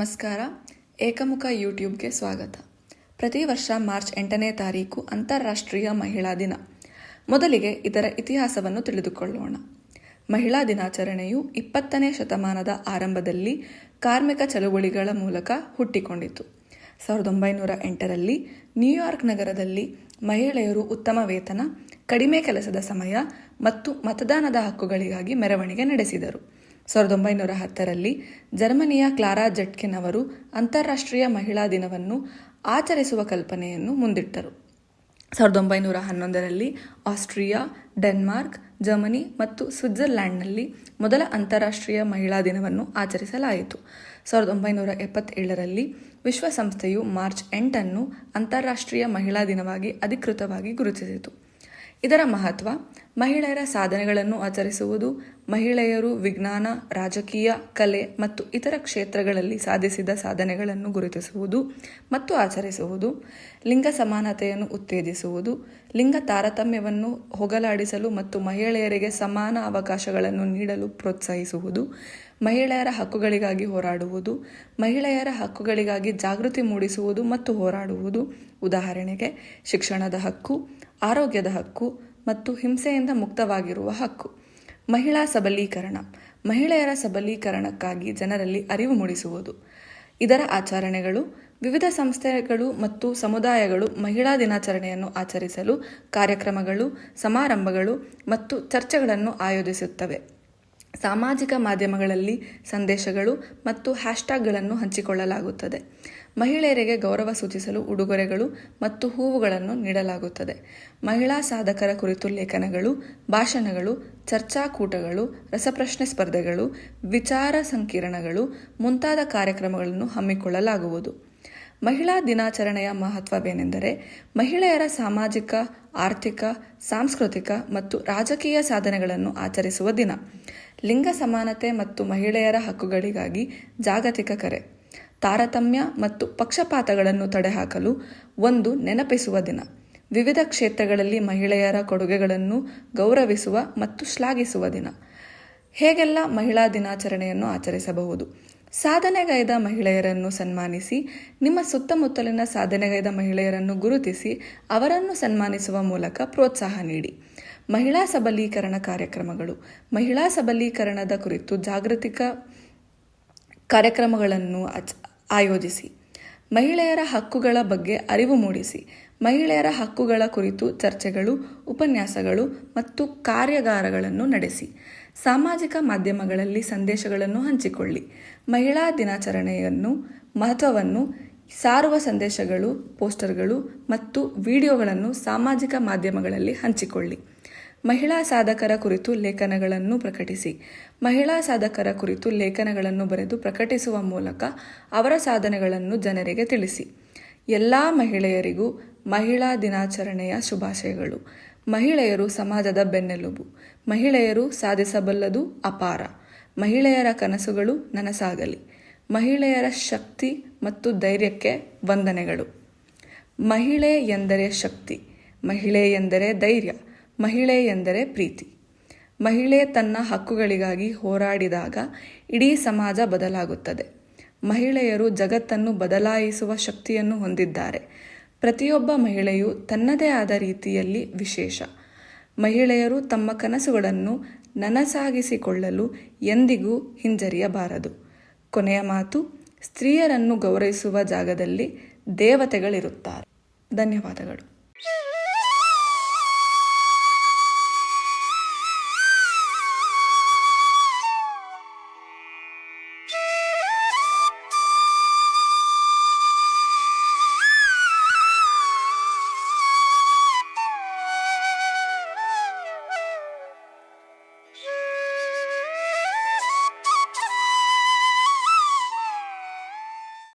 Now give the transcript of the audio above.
ನಮಸ್ಕಾರ. ಏಕಮುಖ ಯೂಟ್ಯೂಬ್ಗೆ ಸ್ವಾಗತ. ಪ್ರತಿ ವರ್ಷ ಮಾರ್ಚ್ ಎಂಟನೇ ತಾರೀಕು ಅಂತಾರಾಷ್ಟ್ರೀಯ ಮಹಿಳಾ ದಿನ. ಮೊದಲಿಗೆ ಇದರ ಇತಿಹಾಸವನ್ನು ತಿಳಿದುಕೊಳ್ಳೋಣ. ಮಹಿಳಾ ದಿನಾಚರಣೆಯು ಇಪ್ಪತ್ತನೇ ಶತಮಾನದ ಆರಂಭದಲ್ಲಿ ಕಾರ್ಮಿಕ ಚಳುವಳಿಗಳ ಮೂಲಕ ಹುಟ್ಟಿಕೊಂಡಿತು. ಸಾವಿರದ ಒಂಬೈನೂರ ಎಂಟರಲ್ಲಿ ನ್ಯೂಯಾರ್ಕ್ ನಗರದಲ್ಲಿ ಮಹಿಳೆಯರು ಉತ್ತಮ ವೇತನ, ಕಡಿಮೆ ಕೆಲಸದ ಸಮಯ ಮತ್ತು ಮತದಾನದ ಹಕ್ಕುಗಳಿಗಾಗಿ ಮೆರವಣಿಗೆ ನಡೆಸಿದರು. ಸಾವಿರದ ಒಂಬೈನೂರ ಹತ್ತರಲ್ಲಿ ಜರ್ಮನಿಯ ಕ್ಲಾರಾ ಜಟ್ಕಿನ್ ಅವರು ಅಂತಾರಾಷ್ಟ್ರೀಯ ಮಹಿಳಾ ದಿನವನ್ನು ಆಚರಿಸುವ ಕಲ್ಪನೆಯನ್ನು ಮುಂದಿಟ್ಟರು. ಸಾವಿರದ ಒಂಬೈನೂರ ಹನ್ನೊಂದರಲ್ಲಿ ಆಸ್ಟ್ರಿಯಾ, ಡೆನ್ಮಾರ್ಕ್, ಜರ್ಮನಿ ಮತ್ತು ಸ್ವಿಟ್ಜರ್ಲ್ಯಾಂಡ್ನಲ್ಲಿ ಮೊದಲ ಅಂತಾರಾಷ್ಟ್ರೀಯ ಮಹಿಳಾ ದಿನವನ್ನು ಆಚರಿಸಲಾಯಿತು. ಸಾವಿರದ ಒಂಬೈನೂರ ಎಪ್ಪತ್ತೇಳರಲ್ಲಿ ವಿಶ್ವಸಂಸ್ಥೆಯು ಮಾರ್ಚ್ ಎಂಟನ್ನು ಅಂತಾರಾಷ್ಟ್ರೀಯ ಮಹಿಳಾ ದಿನವಾಗಿ ಅಧಿಕೃತವಾಗಿ ಗುರುತಿಸಿತು. ಇದರ ಮಹತ್ವ ಮಹಿಳೆಯರ ಸಾಧನೆಗಳನ್ನು ಆಚರಿಸುವುದು, ಮಹಿಳೆಯರು ವಿಜ್ಞಾನ, ರಾಜಕೀಯ, ಕಲೆ ಮತ್ತು ಇತರ ಕ್ಷೇತ್ರಗಳಲ್ಲಿ ಸಾಧಿಸಿದ ಸಾಧನೆಗಳನ್ನು ಗುರುತಿಸುವುದು ಮತ್ತು ಆಚರಿಸುವುದು, ಲಿಂಗ ಸಮಾನತೆಯನ್ನು ಉತ್ತೇಜಿಸುವುದು, ಲಿಂಗ ತಾರತಮ್ಯವನ್ನು ಹೋಗಲಾಡಿಸಲು ಮತ್ತು ಮಹಿಳೆಯರಿಗೆ ಸಮಾನ ಅವಕಾಶಗಳನ್ನು ನೀಡಲು ಪ್ರೋತ್ಸಾಹಿಸುವುದು, ಮಹಿಳೆಯರ ಹಕ್ಕುಗಳಿಗಾಗಿ ಹೋರಾಡುವುದು, ಮಹಿಳೆಯರ ಹಕ್ಕುಗಳಿಗಾಗಿ ಜಾಗೃತಿ ಮೂಡಿಸುವುದು ಮತ್ತು ಹೋರಾಡುವುದು. ಉದಾಹರಣೆಗೆ, ಶಿಕ್ಷಣದ ಹಕ್ಕು, ಆರೋಗ್ಯದ ಹಕ್ಕು ಮತ್ತು ಹಿಂಸೆಯಿಂದ ಮುಕ್ತವಾಗಿರುವ ಹಕ್ಕು. ಮಹಿಳಾ ಸಬಲೀಕರಣ. ಮಹಿಳೆಯರ ಸಬಲೀಕರಣಕ್ಕಾಗಿ ಜನರಲ್ಲಿ ಅರಿವು ಮೂಡಿಸುವುದು. ಇದರ ಆಚರಣೆಗಳು, ವಿವಿಧ ಸಂಸ್ಥೆಗಳು ಮತ್ತು ಸಮುದಾಯಗಳು ಮಹಿಳಾ ದಿನಾಚರಣೆಯನ್ನು ಆಚರಿಸಲು ಕಾರ್ಯಕ್ರಮಗಳು, ಸಮಾರಂಭಗಳು ಮತ್ತು ಚರ್ಚೆಗಳನ್ನು ಆಯೋಜಿಸುತ್ತವೆ. ಸಾಮಾಜಿಕ ಮಾಧ್ಯಮಗಳಲ್ಲಿ ಸಂದೇಶಗಳು ಮತ್ತು ಹ್ಯಾಶ್ಟ್ಯಾಗ್ಗಳನ್ನು ಹಂಚಿಕೊಳ್ಳಲಾಗುತ್ತದೆ. ಮಹಿಳೆಯರಿಗೆ ಗೌರವ ಸೂಚಿಸಲು ಉಡುಗೊರೆಗಳು ಮತ್ತು ಹೂವುಗಳನ್ನು ನೀಡಲಾಗುತ್ತದೆ. ಮಹಿಳಾ ಸಾಧಕರ ಕುರಿತು ಲೇಖನಗಳು, ಭಾಷಣಗಳು, ಚರ್ಚಾಕೂಟಗಳು, ರಸಪ್ರಶ್ನೆ ಸ್ಪರ್ಧೆಗಳು, ವಿಚಾರ ಸಂಕಿರಣಗಳು ಮುಂತಾದ ಕಾರ್ಯಕ್ರಮಗಳನ್ನು ಹಮ್ಮಿಕೊಳ್ಳಲಾಗುವುದು. ಮಹಿಳಾ ದಿನಾಚರಣೆಯ ಮಹತ್ವವೇನೆಂದರೆ ಮಹಿಳೆಯರ ಸಾಮಾಜಿಕ, ಆರ್ಥಿಕ, ಸಾಂಸ್ಕೃತಿಕ ಮತ್ತು ರಾಜಕೀಯ ಸಾಧನೆಗಳನ್ನು ಆಚರಿಸುವ ದಿನ. ಲಿಂಗ ಸಮಾನತೆ ಮತ್ತು ಮಹಿಳೆಯರ ಹಕ್ಕುಗಳಿಗಾಗಿ ಜಾಗತಿಕ ಕರೆ. ತಾರತಮ್ಯ ಮತ್ತು ಪಕ್ಷಪಾತಗಳನ್ನು ತಡೆಹಾಕಲು ಒಂದು ನೆನಪಿಸುವ ದಿನ. ವಿವಿಧ ಕ್ಷೇತ್ರಗಳಲ್ಲಿ ಮಹಿಳೆಯರ ಕೊಡುಗೆಗಳನ್ನು ಗೌರವಿಸುವ ಮತ್ತು ಶ್ಲಾಘಿಸುವ ದಿನ. ಹೇಗೆಲ್ಲ ಮಹಿಳಾ ದಿನಾಚರಣೆಯನ್ನು ಆಚರಿಸಬಹುದು? ಸಾಧನೆಗೈದ ಮಹಿಳೆಯರನ್ನು ಸನ್ಮಾನಿಸಿ, ನಿಮ್ಮ ಸುತ್ತಮುತ್ತಲಿನ ಸಾಧನೆಗೈದ ಮಹಿಳೆಯರನ್ನು ಗುರುತಿಸಿ, ಅವರನ್ನು ಸನ್ಮಾನಿಸುವ ಮೂಲಕ ಪ್ರೋತ್ಸಾಹ ನೀಡಿ. ಮಹಿಳಾ ಸಬಲೀಕರಣ ಕಾರ್ಯಕ್ರಮಗಳು. ಮಹಿಳಾ ಸಬಲೀಕರಣದ ಕುರಿತು ಜಾಗೃತಿಕ ಕಾರ್ಯಕ್ರಮಗಳನ್ನು ಆಯೋಜಿಸಿ. ಮಹಿಳೆಯರ ಹಕ್ಕುಗಳ ಬಗ್ಗೆ ಅರಿವು ಮೂಡಿಸಿ. ಮಹಿಳೆಯರ ಹಕ್ಕುಗಳ ಕುರಿತು ಚರ್ಚೆಗಳು, ಉಪನ್ಯಾಸಗಳು ಮತ್ತು ಕಾರ್ಯಾಗಾರಗಳನ್ನು ನಡೆಸಿ. ಸಾಮಾಜಿಕ ಮಾಧ್ಯಮಗಳಲ್ಲಿ ಸಂದೇಶಗಳನ್ನು ಹಂಚಿಕೊಳ್ಳಿ. ಮಹಿಳಾ ದಿನಾಚರಣೆಯನ್ನು, ಮಹತ್ವವನ್ನು, ಸಾರುವ ಸಂದೇಶಗಳು, ಪೋಸ್ಟರ್ಗಳು ಮತ್ತು ವಿಡಿಯೋಗಳನ್ನು ಸಾಮಾಜಿಕ ಮಾಧ್ಯಮಗಳಲ್ಲಿ ಹಂಚಿಕೊಳ್ಳಿ. ಮಹಿಳಾ ಸಾಧಕರ ಕುರಿತು ಲೇಖನಗಳನ್ನು ಪ್ರಕಟಿಸಿ. ಮಹಿಳಾ ಸಾಧಕರ ಕುರಿತು ಲೇಖನಗಳನ್ನು ಬರೆದು ಪ್ರಕಟಿಸುವ ಮೂಲಕ ಅವರ ಸಾಧನೆಗಳನ್ನು ಜನರಿಗೆ ತಿಳಿಸಿ. ಎಲ್ಲ ಮಹಿಳೆಯರಿಗೂ ಮಹಿಳಾ ದಿನಾಚರಣೆಯ ಶುಭಾಶಯಗಳು. ಮಹಿಳೆಯರು ಸಮಾಜದ ಬೆನ್ನೆಲುಬು. ಮಹಿಳೆಯರು ಸಾಧಿಸಬಲ್ಲದು ಅಪಾರ. ಮಹಿಳೆಯರ ಕನಸುಗಳು ನನಸಾಗಲಿ. ಮಹಿಳೆಯರ ಶಕ್ತಿ ಮತ್ತು ಧೈರ್ಯಕ್ಕೆ ವಂದನೆಗಳು. ಮಹಿಳೆ ಎಂದರೆ ಶಕ್ತಿ. ಮಹಿಳೆ ಎಂದರೆ ಧೈರ್ಯ. ಮಹಿಳೆ ಎಂದರೆ ಪ್ರೀತಿ. ಮಹಿಳೆ ತನ್ನ ಹಕ್ಕುಗಳಿಗಾಗಿ ಹೋರಾಡಿದಾಗ ಇಡೀ ಸಮಾಜ ಬದಲಾಗುತ್ತದೆ. ಮಹಿಳೆಯರು ಜಗತ್ತನ್ನು ಬದಲಾಯಿಸುವ ಶಕ್ತಿಯನ್ನು ಹೊಂದಿದ್ದಾರೆ. ಪ್ರತಿಯೊಬ್ಬ ಮಹಿಳೆಯು ತನ್ನದೇ ಆದ ರೀತಿಯಲ್ಲಿ ವಿಶೇಷ. ಮಹಿಳೆಯರು ತಮ್ಮ ಕನಸುಗಳನ್ನು ನನಸಾಗಿಸಿಕೊಳ್ಳಲು ಎಂದಿಗೂ ಹಿಂಜರಿಯಬಾರದು. ಕೊನೆಯ ಮಾತು, ಸ್ತ್ರೀಯರನ್ನು ಗೌರವಿಸುವ ಜಾಗದಲ್ಲಿ ದೇವತೆಗಳಿರುತ್ತಾರೆ. ಧನ್ಯವಾದಗಳು.